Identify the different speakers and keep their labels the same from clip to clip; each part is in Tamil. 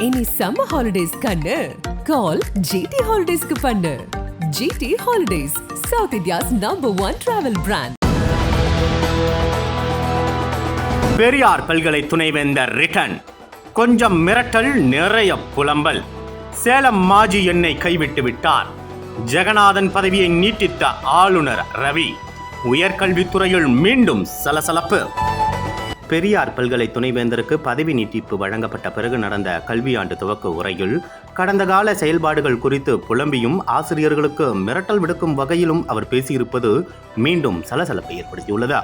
Speaker 1: இனி சம்மர் ஹாலிடேஸ் கண்ணு. கால் ஜிடி ஹாலிடேஸ்க்கு பண்ணு. GT holidays South India's number one travel brand
Speaker 2: Periyar பல்கலை துணைவேந்தர் ரிட்டன் கொஞ்சம் மிரட்டல் நிறைய புலம்பல். சேலம் மாஜி என்னை கைவிட்டு விட்டார். ஜெகநாதன் பதவியை நீட்டித்த ஆளுநர் ரவி. உயர்கல்வித்துறையில் மீண்டும் சலசலப்பு. பெரியார் பல்கலை துணைவேந்தருக்கு பதவி நீட்டிப்பு வழங்கப்பட்ட பிறகு நடந்த கல்வியாண்டு துவக்க உரையில் கடந்த கால செயல்பாடுகள் குறித்து புலம்பியும் ஆசிரியர்களுக்கு மிரட்டல் விடுக்கும் வகையிலும் அவர் பேசியிருப்பது மீண்டும் சலசலப்பை ஏற்படுத்தியுள்ளதா?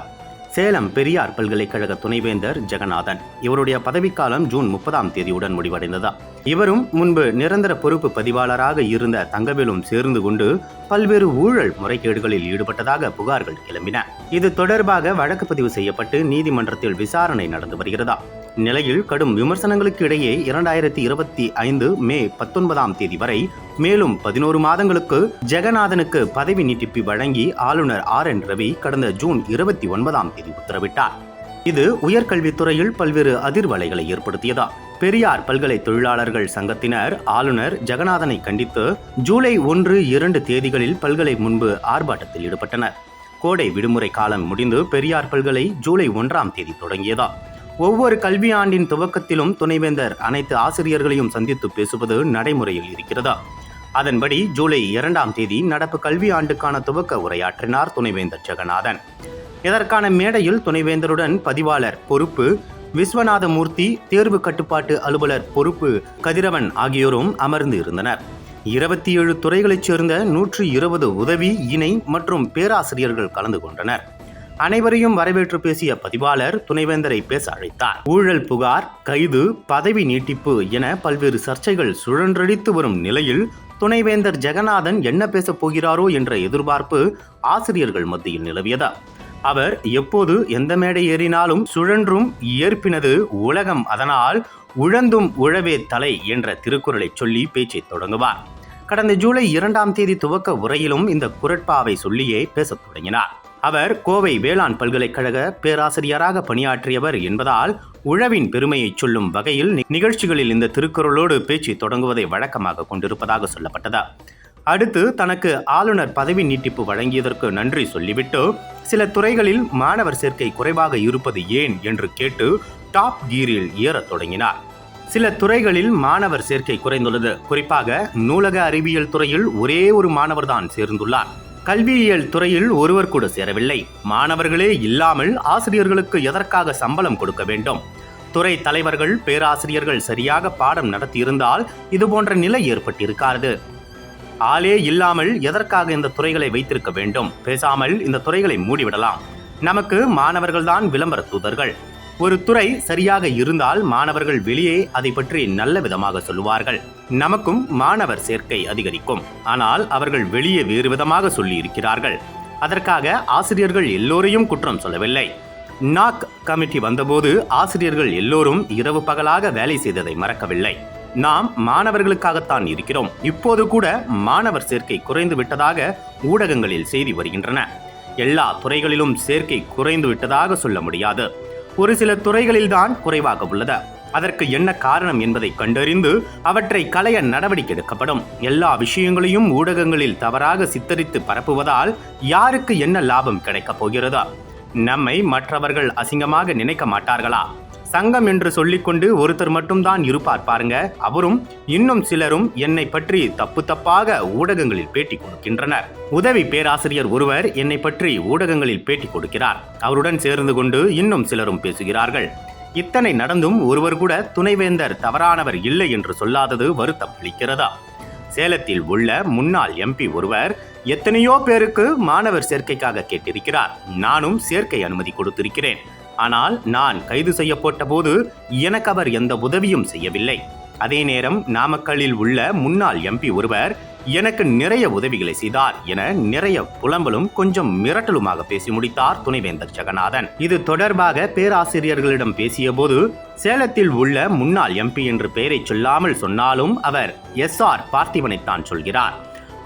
Speaker 2: சேலம் பெரியார் பல்கலைக்கழக துணைவேந்தர் ஜெகநாதன். இவருடைய பதவிக்காலம் ஜூன் முப்பதாம் தேதியுடன் முடிவடைந்ததா. இவரும் முன்பு நிரந்தர பொறுப்பு பதிவாளராக இருந்த தங்கவேலும் சேர்ந்து கொண்டு பல்வேறு ஊழல் முறைகேடுகளில் ஈடுபட்டதாக புகார்கள் கிளம்பின. இது தொடர்பாக வழக்கு பதிவு செய்யப்பட்டு நீதிமன்றத்தில் விசாரணை நடந்து வருகிறதா? நிலையில் கடும் விமர்சனங்களுக்கு இடையே இரண்டாயிரத்தி இருபத்தி ஐந்து மே பத்தொன்பதாம் தேதி வரை மேலும் பதினோரு மாதங்களுக்கு ஜெகநாதனுக்கு பதவி நீட்டிப்பு வழங்கி ஆளுநர் ஆர் என் ரவி கடந்த ஜூன் இருபத்தி ஒன்பதாம் தேதி உத்தரவிட்டார். இது உயர்கல்வித்துறையில் பல்வேறு அதிர்வலைகளை ஏற்படுத்தியதா. பெரியார் பல்கலை தொழிலாளர்கள் சங்கத்தினர் ஆளுநர் ஜெகநாதனை கண்டித்து ஜூலை ஒன்று இரண்டு தேதிகளில் பல்கலை முன்பு ஆர்ப்பாட்டத்தில் ஈடுபட்டனர். கோடை விடுமுறை காலம் முடிந்து பெரியார் பல்கலை ஜூலை ஒன்றாம் தேதி தொடங்கியதா. ஒவ்வொரு கல்வி ஆண்டின் துவக்கத்திலும் துணைவேந்தர் அனைத்து ஆசிரியர்களையும் சந்தித்து பேசுவது நடைமுறையில் இருக்கிறதா? அதன்படி ஜூலை இரண்டாம் தேதி நடப்பு கல்வி ஆண்டுக்கான துவக்க உரையாற்றினார் துணைவேந்தர் ஜெகநாதன். இதற்கான மேடையில் துணைவேந்தருடன் பதிவாளர் பொறுப்பு விஸ்வநாதமூர்த்தி தேர்வு கட்டுப்பாட்டு அலுவலர் பொறுப்பு கதிரவன் ஆகியோரும் அமர்ந்து இருந்தனர். இருபத்தி ஏழு துறைகளைச் சேர்ந்த நூற்றி இருபது உதவி இணை மற்றும் பேராசிரியர்கள் கலந்து கொண்டனர். அனைவரையும் வரவேற்று பேசிய பதிவாளர் துணைவேந்தரை பேச அழைத்தார். ஊழல் புகார் கைது பதவி நீட்டிப்பு என பல்வேறு சர்ச்சைகள் சுழன்றடித்து வரும் நிலையில் துணைவேந்தர் ஜெகநாதன் என்ன பேசப் போகிறாரோ என்ற எதிர்பார்ப்பு ஆசிரியர்கள் மத்தியில் நிலவியதா. அவர் எப்போது எந்த மேடை ஏறினாலும் சுழன்றும் ஏற்பினது உலகம். அதனால் உழந்தும் உழவே தலை என்ற திருக்குறளை சொல்லி பேச்சை தொடங்குவார். கடந்த ஜூலை இரண்டாம் தேதி துவக்க உரையிலும் இந்த குரட்பாவை சொல்லியே பேசத் தொடங்கினார். அவர் கோவை வேளாண் பல்கலைக்கழக பேராசிரியராக பணியாற்றியவர் என்பதால் உழவின் பெருமையை சொல்லும் வகையில் நி- நிகழ்ச்சிகளில் இந்த திருக்குறளோடு பேச்சு தொடங்குவதை வழக்கமாக கொண்டிருப்பதாக சொல்லப்பட்டதா. அடுத்து தனக்கு ஆளுநர் பதவி நீட்டிப்பு வழங்கியதற்கு நன்றி சொல்லிவிட்டு சில துறைகளில் மாணவர் சேர்க்கை குறைவாக இருப்பது ஏன் என்று கேட்டு டாப் கீரில் ஏறத் தொடங்கினார். சில துறைகளில் மாணவர் சேர்க்கை குறைந்துள்ளது. குறிப்பாக நூலக அறிவியல் துறையில் ஒரே ஒரு மாணவர்தான் சேர்ந்துள்ளார். கல்வியியல் துறையில் ஒருவர் கூட சேரவில்லை. மாணவர்களே இல்லாமல் ஆசிரியர்களுக்கு எதற்காக சம்பளம் கொடுக்க வேண்டும்? துறை தலைவர்கள் பேராசிரியர்கள் சரியாக பாடம் நடத்தியிருந்தால் இதுபோன்ற நிலை ஏற்பட்டிருக்காது. ஆளே இல்லாமல் எதற்காக இந்த துறைகளை வைத்திருக்க வேண்டும்? பேசாமல் இந்த துறைகளை மூடிவிடலாம். நமக்கு மாணவர்கள்தான் விளம்பர தூதர்கள். ஒரு துறை சரியாக இருந்தால் மாணவர்கள் வெளியே அதை பற்றி நல்ல விதமாக சொல்லுவார்கள். நமக்கும் மாணவர் சேர்க்கை அதிகரிக்கும். ஆனால் அவர்கள் வெளியே வேறு விதமாக சொல்லி இருக்கிறார்கள் அதற்காக ஆசிரியர்கள் எல்லோரையும் குற்றம் சொல்லவில்லை. நாக் கமிட்டி வந்தபோது ஆசிரியர்கள் எல்லோரும் இரவு பகலாக வேலை செய்ததை மறக்கவில்லை. நாம் மாணவர்களுக்காகத்தான் இருக்கிறோம். இப்போது கூட மாணவர் சேர்க்கை குறைந்து விட்டதாக ஊடகங்களில் செய்தி வருகின்றன. எல்லா துறைகளிலும் சேர்க்கை குறைந்து விட்டதாக சொல்ல முடியாது. ஒரு சில துறைகளில்தான் குறைவாக உள்ளது அதற்கு என்ன காரணம் என்பதை கண்டறிந்து அவற்றை களைய நடவடிக்கை எடுக்கப்படும். எல்லா விஷயங்களையும் ஊடகங்களில் தவறாக சித்தரித்து பரப்புவதால் யாருக்கு என்ன லாபம் கிடைக்கப் போகிறதா? நம்மை மற்றவர்கள் அசிங்கமாக நினைக்க மாட்டார்களா? சங்கம் என்று சொல்லிக்கொண்டு ஒருத்தர் மட்டும்தான் இருப்பார் பாருங்க. அவரும் இன்னும் சிலரும் என்னை பற்றி தப்பு தப்பாக ஊடகங்களில் பேட்டி கொடுக்கின்றனர். உதவி பேராசிரியர் ஒருவர் என்னை பற்றி ஊடகங்களில் பேட்டி கொடுக்கிறார். அவருடன் சேர்ந்து கொண்டு இன்னும் சிலரும் பேசுகிறார்கள். இத்தனை நடந்தும் ஒருவர் கூட துணைவேந்தர் தவறானவர் இல்லை என்று சொல்லாதது வருத்தம் அளிக்கிறதா? சேலத்தில் உள்ள முன்னாள் எம்பி ஒருவர் எத்தனையோ பேருக்கு மாணவர் சேர்க்கைக்காக கேட்டிருக்கிறார். நானும் சேர்க்கை அனுமதி கொடுத்திருக்கிறேன். ஆனால் நான் கைது செய்யப்பட்ட போது எனக்கு அவர் எந்த உதவியும் செய்யவில்லை. அதே நேரம் நாமக்கல்லில் உள்ள முன்னாள் எம்பி ஒருவர் எனக்கு நிறைய உதவிகளை செய்தார் என நிறைய புலம்பலும் கொஞ்சம் மிரட்டலுமாக பேசி முடித்தார் துணைவேந்தர் ஜெகநாதன். இது தொடர்பாக பேராசிரியர்களிடம் பேசியபோது சேலத்தில் உள்ள முன்னாள் எம்பி என்று பெயரை சொல்லாமல் சொன்னாலும் அவர் எஸ் ஆர் பார்த்திபனைத்தான் சொல்கிறார்.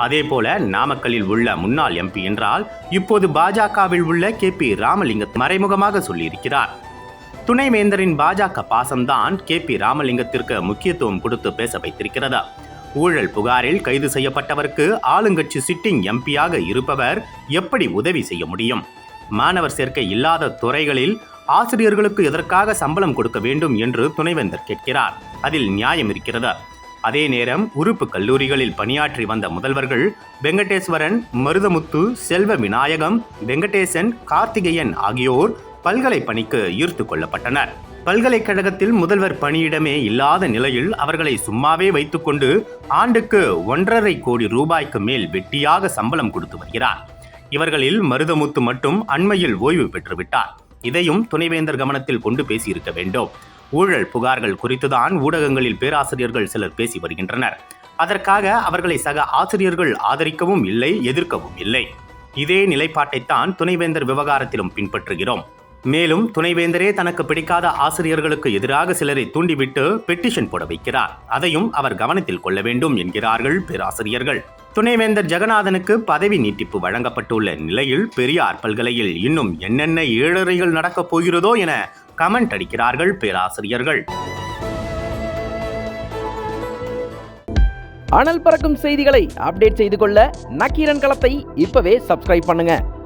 Speaker 2: அதேபோல நாமக்கல்லில் உள்ள முன்னாள் எம்பி என்றால் இப்போது பாஜகவில் உள்ள கே பி ராமலிங்க மறைமுகமாக சொல்லியிருக்கிறார். துணைவேந்தரின் பாஜக பாசம்தான் கே பி ராமலிங்கத்திற்கு முக்கியத்துவம் கொடுத்து பேச வைத்திருக்கிறது. ஊழல் புகாரில் கைது செய்யப்பட்டவருக்கு ஆளுங்கட்சி சிட்டிங் எம்பியாக இருப்பவர் எப்படி உதவி செய்ய முடியும்? மாணவர் சேர்க்கை இல்லாத துறைகளில் ஆசிரியர்களுக்கு எதற்காக சம்பளம் கொடுக்க வேண்டும் என்று துணைவேந்தர் கேட்கிறார். அதில் நியாயம் இருக்கிறது. அதே நேரம் உறுப்பு கல்லூரிகளில் பணியாற்றி வந்த முதல்வர்கள் வெங்கடேஸ்வரன் மருதமுத்து செல்வ விநாயகம் வெங்கடேசன் கார்த்திகேயன் ஆகியோர் பல்கலை பணிக்கு ஈர்த்து கொள்ளப்பட்டனர். பல்கலைக்கழகத்தில் முதல்வர் பணியிடமே இல்லாத நிலையில் அவர்களை சும்மாவே வைத்துக்கொண்டு ஆண்டுக்கு ஒன்றரை கோடி ரூபாய்க்கு மேல் வெட்டியாக சம்பளம் கொடுத்து வருகிறார். இவர்களில் மருதமுத்து மட்டும் அண்மையில் ஓய்வு பெற்றுவிட்டார் இதையும் துணைவேந்தர் கவனத்தில் கொண்டு பேசியிருக்க வேண்டும். ஊழல் புகார்கள் குறித்துதான் ஊடகங்களில் பேராசிரியர்கள் சிலர் பேசி வருகின்றனர். அதற்காக அவர்களை சக ஆசிரியர்கள் ஆதரிக்கவும் இல்லை எதிர்க்கவும் இல்லை. இதே நிலைப்பாட்டைத்தான் துணைவேந்தர் விவகாரத்திலும் பின்பற்றுகிறோம். மேலும் துணைவேந்தரே தனக்கு பிடிக்காத ஆசிரியர்களுக்கு எதிராக சிலரை தூண்டிவிட்டு பெட்டிஷன் போட வைக்கிறார். அதையும் அவர் கவனத்தில் கொள்ள வேண்டும் என்கிறார்கள் பேராசிரியர்கள். துணைவேந்தர் ஜெகநாதனுக்கு பதவி நீட்டிப்பு வழங்கப்பட்டுள்ள நிலையில் பெரியார் பல்கலையில் இன்னும் என்னென்ன ஏழறைகள் நடக்கப் போகிறதோ என கமெண்ட் அடிக்கிறார்கள் பேராசிரியர்கள்.
Speaker 3: அனல் பறக்கும் செய்திகளை அப்டேட் செய்து கொள்ள நக்கீரன் களத்தை இப்பவே சப்ஸ்கிரைப் பண்ணுங்க.